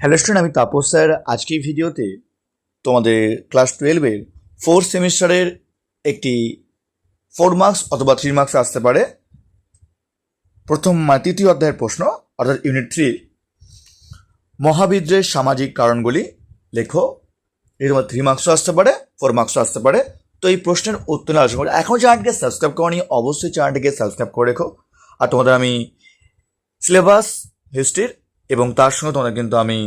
Hello student আমি Tapas sir. আজকের ভিডিওতে তোমাদের ক্লাস টুয়েলভের ফোর্থ সেমিস্টারের একটি ফোর মার্কস অথবা থ্রি মার্কস আসতে পারে। প্রথম মানে তৃতীয় অধ্যায়ের প্রশ্ন, অর্থাৎ ইউনিট থ্রি মহাবিদ্রের সামাজিক কারণগুলি লেখো। এর মধ্যে থ্রি মার্কসও আসতে পারে ফোর মার্কসও আসতে পারে। তো এই প্রশ্নের উত্তর আলোচনা করি এখন চ্যানেলটিকে সাবস্ক্রাইব করনি, অবশ্যই চ্যানেলটিকে সাবস্ক্রাইব করে রেখো। আর তোমাদের আমি সিলেবাস হিস্ট্রির এবং তার সঙ্গে তোমাদের কিন্তু আমি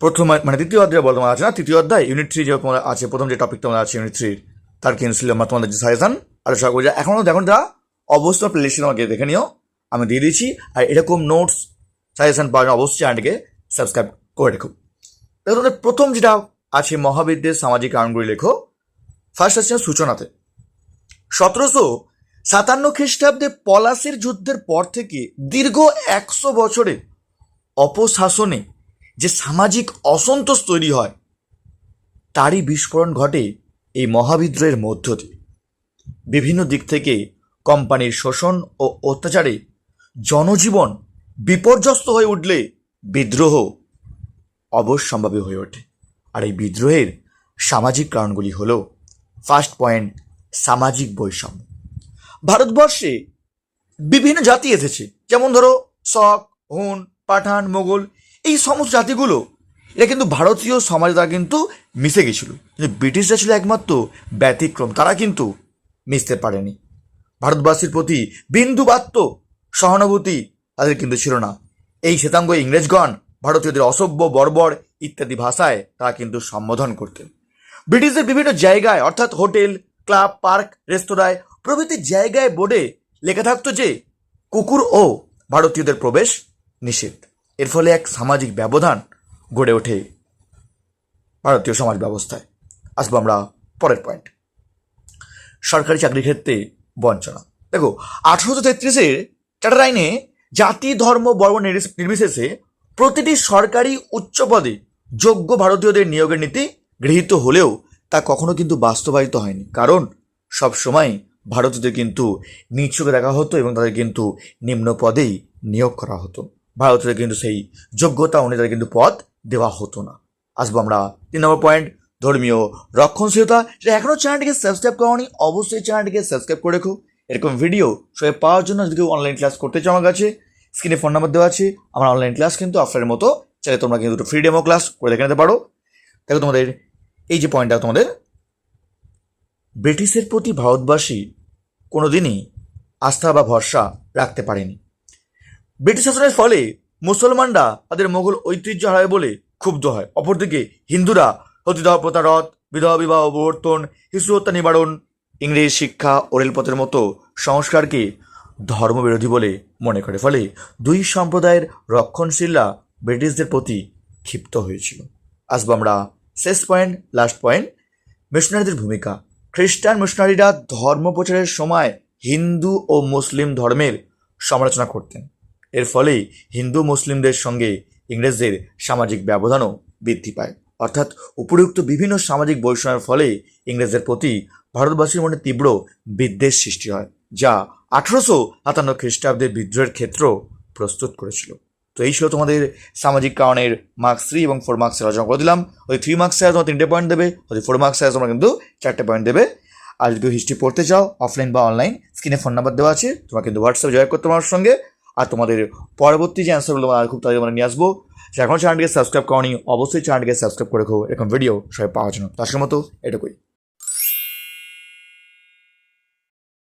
প্রথম মানে তৃতীয় অধ্যায় বর্তমান আছে না? তৃতীয় অধ্যায়? ইউনিট থ্রি যে তোমার আছে, প্রথম যে টপিক তোমাদের আছে ইউনিট থ্রির তার কিন্তু সিলেবাস তোমাদের যে সাজেশন আলোচনা করি এখনও দেখুন তারা অবশ্যই প্লেলিস্টে তোমাকে দেখে নিও, আমি দিয়ে দিচ্ছি, আর এরকম নোটস সাজেশন পাওয়ার অবশ্যই চ্যানেলটিকে সাবস্ক্রাইব করে রেখো। দেখো তোমাদের প্রথম যেটা আছে, মহাবিদ্যের সামাজিক কারণগুলি লেখো। ফার্স্ট আছে সূচনাতে। সতেরোশো সাতান্ন খ্রিস্টাব্দে পলাশির যুদ্ধের পর থেকে দীর্ঘ একশো বছরে অপশাসনে যে সামাজিক অসন্তোষ তৈরি হয়, তারই বিস্ফোরণ ঘটে এই মহাবিদ্রোহের মধ্য দিয়ে। বিভিন্ন দিক থেকে কোম্পানির শোষণ ও অত্যাচারে জনজীবন বিপর্যস্ত হয়ে উঠলে বিদ্রোহ অবশ্যম্ভাবী হয়ে ওঠে। আর এই বিদ্রোহের সামাজিক কারণগুলি হলো ফার্স্ট পয়েন্ট সামাজিক বৈষম্য। ভারতবর্ষে বিভিন্ন জাতি এসেছে। যেমন ধরো, শক, হুন, পাঠান, মোগল, এই সমস্ত জাতিগুলো এটা কিন্তু ভারতীয় সমাজে তারা কিন্তু মিশে গেছিল। কিন্তু ব্রিটিশরা ছিল একমাত্র ব্যতিক্রম, তারা কিন্তু মিশতে পারেনি। ভারতবাসীর প্রতি বিন্দুবাত্ম সহানুভূতি তাদের কিন্তু ছিল না। এই শ্বেতাঙ্গ ইংরেজগণ, ভারতীয়দের অসভ্য, বর্বর ইত্যাদি ভাষায় তারা কিন্তু সম্বোধন করতেন। ব্রিটিশদের বিভিন্ন জায়গায়, অর্থাৎ হোটেল, ক্লাব, পার্ক, রেস্তোরাঁয় প্রভৃতি জায়গায় বোর্ডে লেখা থাকতো যে কুকুর ও ভারতীয়দের প্রবেশ নিষেধ এর ফলে এক সামাজিক ব্যবধান গড়ে ওঠে ভারতীয় সমাজ ব্যবস্থায়। আসব আমরা পরের পয়েন্ট সরকারি চাকরির ক্ষেত্রে বঞ্চনা। দেখো, আঠারোশো তেত্রিশের চার্টার আইনে জাতি, ধর্ম বর্ণ নির্বিশেষে প্রতিটি সরকারি উচ্চ পদে যোগ্য ভারতীয়দের নিয়োগের নীতি গৃহীত হলেও তা কখনো কিন্তু বাস্তবায়িত হয়নি। কারণ সব সময় ভারতীয়দের কিন্তু নিচুকে দেখা হতো এবং তাদের কিন্তু নিম্ন পদেই নিয়োগ করা হতো ভারতীয়দের কিন্তু সেই যোগ্যতা অনুযায়ী কিন্তু পদ দেওয়া হতো না। আসব আমরা তিন নম্বর পয়েন্ট ধর্মীয় রক্ষণশীলতা। যেটা এখনও চ্যানেলটিকে সাবস্ক্রাইব করনি, অবশ্যই চ্যানেলটিকে সাবস্ক্রাইব করে রেখো। এরকম ভিডিও সবাই পাওয়ার জন্য যদি কেউ অনলাইন ক্লাস করতে চাও আমার কাছে স্ক্রিনে ফোন নাম্বার দেওয়া আছে, আমার অনলাইন ক্লাস কিন্তু অফলাইনের মতো চাইলে তোমরা কিন্তু ফ্রি ডেমো ক্লাস করে দেখে নিতে পারো। দেখো তোমাদের, এই যে পয়েন্টটা তোমাদের ব্রিটিশের প্রতি ভারতবাসী কোনোদিনই আস্থা বা ভরসা রাখতে পারেনি। ব্রিটিশ শাসনের ফলে মুসলমানরা তাদের মোগল ঐতিহ্য হারায় বলে ক্ষুব্ধ হয়। অপরদিকে হিন্দুরা সতীদাহ প্রতারত বিধবা বিবাহ অবর্তন শিশু হত্যা নিবারণ, ইংরেজ শিক্ষা ও রেলপথের মতো সংস্কারকে ধর্মবিরোধী বলে মনে করে। ফলে দুই সম্প্রদায়ের রক্ষণশীলরা ব্রিটিশদের প্রতি ক্ষিপ্ত হয়েছিল। আসব আমরা শেষ পয়েন্ট লাস্ট পয়েন্ট মিশনারিদের ভূমিকা। খ্রিস্টান মিশনারিরা ধর্ম প্রচারের সময় হিন্দু ও মুসলিম ধর্মের সমালোচনা করতেন। এর ফলেই হিন্দু মুসলিমদের সঙ্গে ইংরেজদের সামাজিক ব্যবধানও বৃদ্ধি পায়। অর্থাৎ উপরিউক্ত বিভিন্ন সামাজিক বৈষম্যের ফলে ইংরেজদের প্রতি ভারতবাসীর মনে তীব্র বিদ্বেষ সৃষ্টি হয়, যা আঠারোশো সাতান্ন খ্রিস্টাব্দের বিদ্রোহের ক্ষেত্র প্রস্তুত করেছিল। তো এই ছিল তোমাদের সামাজিক কারণের মার্কস থ্রি এবং ফোর মার্কস আলোচনা করে দিলাম। ওই থ্রি মার্কস তোমার তিনটে পয়েন্ট দেবে, ওই ফোর মার্কস তোমরা কিন্তু চারটে পয়েন্ট দেবে। আর যদি হিস্ট্রি পড়তে চাও অফলাইন বা অনলাইন স্ক্রিনে ফোন নাম্বার দেওয়া আছে তোমরা কিন্তু হোয়াটসঅ্যাপ জয়েন করতে আমার সঙ্গে। আর তোমাদের পরবর্তী যে অ্যান্সারগুলো আমরা খুব তাড়াতাড়ি আমরা নিয়ে আসব এখন চ্যানেলটিকে সাবস্ক্রাইব করনি, অবশ্যই চ্যানেলটিকে সাবস্ক্রাইব করে রাখো। এরকম ভিডিও সবাই পাওয়ার জন্য। তার মতো এটুকুই।